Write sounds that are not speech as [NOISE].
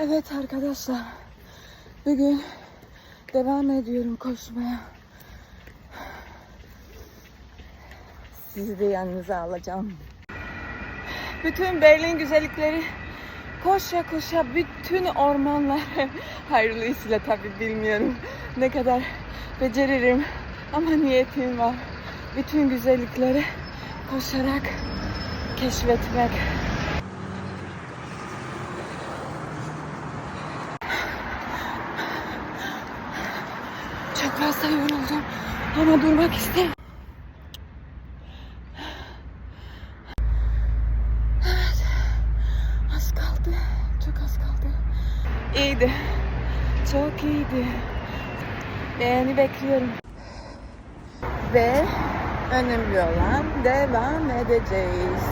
Evet arkadaşlar. Bugün devam ediyorum koşmaya. Sizi de yanınıza alacağım. Bütün Berlin güzellikleri koşa koşa bütün ormanlar [LAUGHS] hayırlısıyla tabii bilmiyorum ne kadar beceririm ama niyetim var. Bütün güzellikleri koşarak keşfetmek. Çok fazla yoruldum ama durmak istemiyorum. Evet, az kaldı, çok az kaldı. İyiydi, çok iyiydi. Beğeni bekliyorum. Ve önemli olan devam edeceğiz.